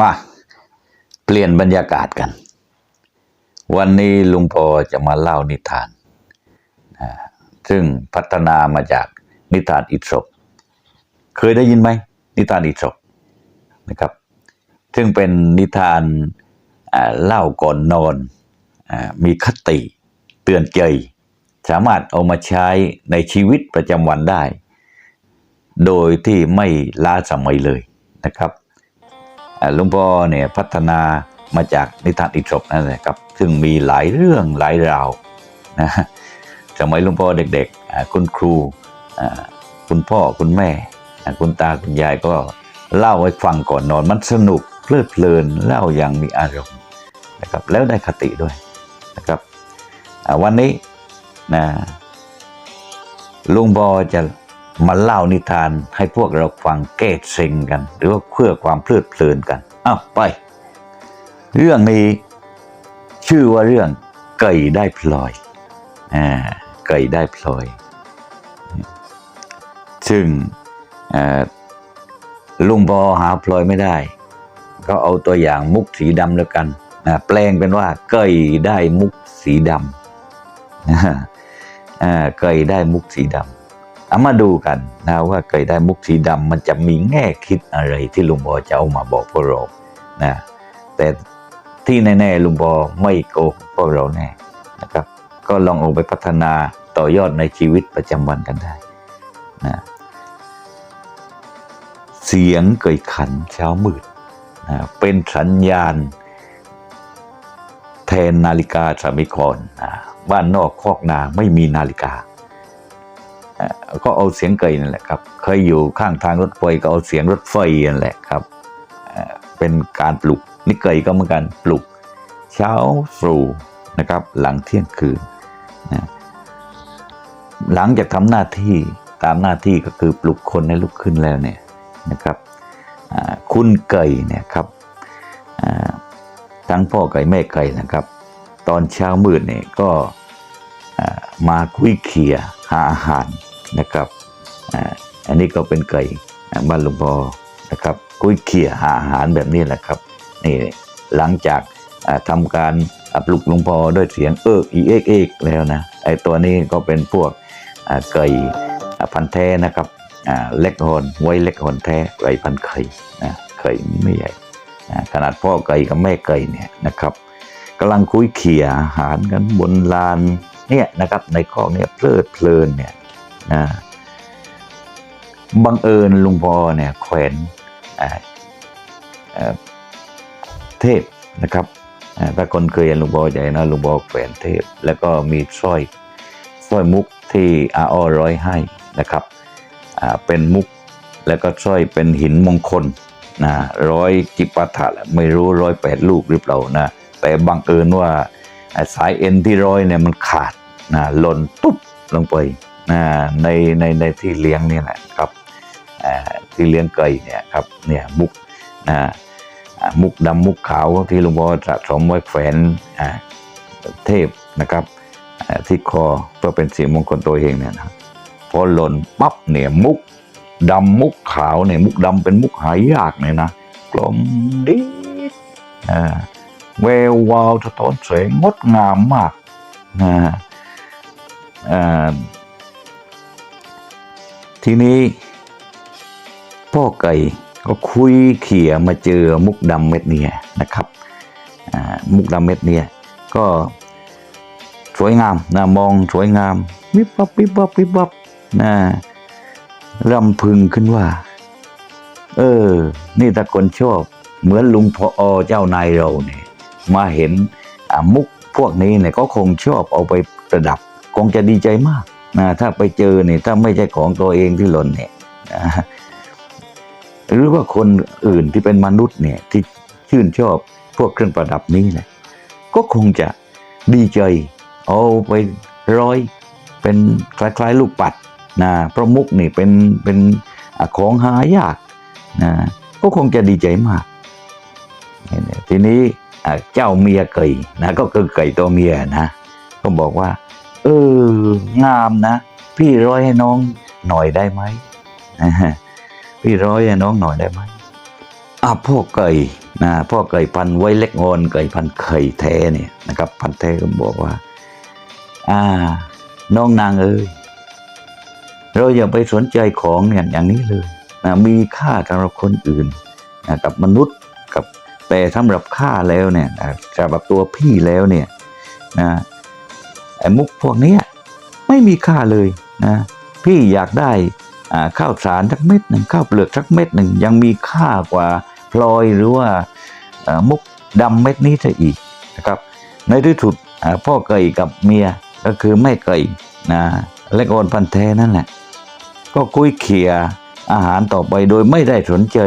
มาเปลี่ยนบรรยากาศกัน วันนี้ลุงพอจะมาเล่านิทานซึ่งพัฒนามาจากนิทานอิศบเคยได้ยินไหมนิทานอิศบนะครับ ซึ่งเป็นนิทานเล่าก่อนนอนอมีคติเตือนใจ สามารถเอามาใช้ในชีวิตประจำวันได้ โดยที่ไม่ล้าสมัยเลยนะครับ หลุงพ่อเนี่ยพัฒนามาจากนิทานอิศบนั่นแหละครับ ซึ่งมีหลายเรื่องหลายราวนะสมัยหลุงพ่อเด็กๆ คุณครู คุณพ่อคุณแม่ คุณตาคุณยายก็เล่าให้ฟังก่อนนอน มันสนุกเพลิดเพลินเล่าอย่างมีอารมณ์นะครับ แล้วได้คติด้วยนะครับวันนี้นะลุงบอจะ มาเล่านิทานให้พวกเราฟังแก้เซ็งกัน หรือว่าเพื่อความเพลิดเพลินกันอ้าวไป เรื่องนี้ชื่อว่าเรื่องไก่ได้พลอยอ่าไก่ได้พลอย ซึ่งลุงบอหาพลอยไม่ได้ ก็เอาตัวอย่างมุกสีดำแล้วกันนะแปลงเป็นว่าไก่ได้มุกสีดำอ่าไก่ได้มุกสีดำ เอามาดูกันนะว่าไก่ได้มุกสีดำมันจะมีแง่คิดอะไรที่ลุงบอจะเอามาบอกพวกเรานะแต่ที่แน่ๆลุงบอไม่โกหกพวกเราแน่นะครับ ก็ลองเอาไปพัฒนาต่อยอดในชีวิตประจำวันกันได้นะเสียงเกยขันเช้ามืดนะเป็นสัญญาณ แทนนาฬิกาสามิคอนนะบ้านนอกคอกนาไม่มีนาฬิกา ก็เอาเสียงเกยนั่นแหละครับ เคยอยู่ข้างทางรถไฟก็เอาเสียงรถไฟนั่นแหละครับ เป็นการปลุกนี่เกยก็เหมือนกันปลุก เช้าตรู่นะครับ หลังเที่ยงคืนนะหลังจากทำหน้าที่ตามหน้าที่ก็คือปลุกคนให้ลุกขึ้นแล้วเนี่ยนะครับคุณเกยเนี่ยครับทั้งพ่อไก่แม่ไก่นะครับ ตอนเช้ามืดเนี่ยก็มาคุยเคียหาอาหาร นะครับอันนี้ก็เป็นไก่บ้านหลวงพ่อนะครับคุยเคี่ยหาอาหารแบบนี้แหละครับนี่หลังจากอ่าทำการปลุกหลวงพ่อด้วยเสียงเอิกอีเอกเอกแล้วนะไอตัวนี้ก็เป็นพวกไก่พันแท้นะครับเล็กหอนไว้เล็กหอนแท้ไก่พันไข่นะไข่ไม่ใหญ่ขนาดพ่อไก่กับแม่ไก่เนี่ยนะครับกำลังคุยเขี่ยอาหารกันบนลานเนี่ยนะครับในคอเนี่ยเพลิดเพลินเนี่ย นะบังเอิญลุงพอเนี่ยแขวนเทพนะครับถ้าคนเคยเห็นลุงพอใหญ่นะลุงพอแขวนเทพ แล้วก็มีสร้อยสร้อยมุกที่อาอ้อร้อยให้นะครับเป็นมุกแล้วก็สร้อยเป็นหินมงคลนะร้อยจิปาถะไม่รู้ร้อยแปดลูกหรือเปล่านะแต่บังเอิญว่าสายเอ็นที่ร้อยเนี่ยมันขาดนะหล่นตุ๊บลงไป ในในในที่เลี้ยงนี่แหละครับที่เลี้ยงไก่เนี่ยครับเนี่ยมุกนะมุกดำมุกขาวที่หลวงพ่อสะสมไว้แขวนเทพนะครับที่คอเพื่อเป็นสีมงคลตัวเองเนี่ยนะพอหล่นปั๊บเนี่ยมุกดำมุกขาวเนี่ยมุกดำเป็นมุกหายากเนี่ยนะกลมดีอ่าแวววาวสะท้อนแสงงดงามมากนะ ทีนี้ พ่อไก่ก็คุยเขี่ยมาเจอมุกดำเม็ดเนี่ยนะครับมุกดำเม็ดเนี่ยก็สวยงามนะมองสวยงามวิบวับวิบวับวิบวับนะรำพึงขึ้นว่า เออ นี่ถ้าคนชอบเหมือนลุงพอเจ้านายเราเนี่ยมาเห็นมุกพวกนี้เนี่ยก็คงชอบเอาไปประดับ คงจะดีใจมาก นะถ้าไปเจอเนี่ยถ้าไม่ใช่ของตัวเองที่หล่นเนี่ยนะหรือว่าคนอื่นที่เป็นมนุษย์เนี่ยที่ชื่นชอบพวกเครื่องประดับนี้แหละก็คงจะดีใจเอาไปร้อยเป็นคล้ายๆ ลูกปัดนะเพราะมุกนี่เป็นเป็นของหายากนะก็คงจะดีใจมากเนี่ยทีนี้เจ้าเมียไก่นะก็คือไก่ตัวเมียนะ ก็บอกว่า เอองามนะ พี่ร้อยให้น้องหน่อยได้ไหมพี่ร้อยให้น้องหน่อยได้ไหมอะพ่อไก่นะพ่อไก่พันไว้เล็กงอนไก่พันไข่แท้เนี่ยนะครับ พันแท้ก็บอกว่า อ่า น้องนางเอ้ยเราอย่าไปสนใจของอย่างอย่างนี้เลยนะมีค่าสำหรับคนอื่นนะกับมนุษย์กับแต่สำหรับข้าแล้วเนี่ยสำหรับตัวพี่แล้วเนี่ยนะ มุกพวกนี้ไม่มีค่าเลยนะพี่อยากได้ข้าวสารสักเม็ดหนึ่งข้าวเปลือกสักเม็ดหนึ่งยังมีค่ากว่าพลอยหรือว่ามุกดำเม็ดนี้ซะอีกนะครับ ในที่สุดพ่อไก่กับเมียก็คือแม่ไก่นะและกอนพันแท้นั่นแหละ ก็คุยเขี่ยอาหารต่อไปโดยไม่ได้สนใจ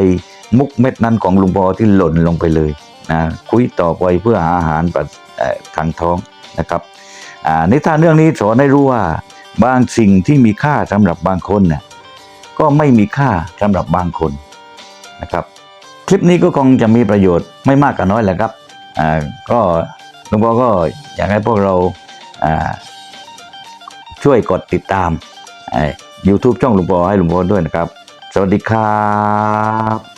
มุกเม็ดนั้นของลุงปอที่หล่นลงไปเลยนะคุยต่อไปเพื่อหาอาหารปัสเอ่อทางท้องนะครับ นิทานเรื่องนี้สอนให้รู้ว่า บางสิ่งที่มีค่าสำหรับบางคนเนี่ยก็ไม่มีค่าสำหรับบางคนนะครับ คลิปนี้ก็คงจะมีประโยชน์ไม่มากก็น้อยแหละครับอ่าก็ลุงปอก็อยากให้พวกเราอ่าช่วยกดติดตามยูทูบช่องลุงปอให้ลุงปอด้วยนะครับ สวัสดีครับ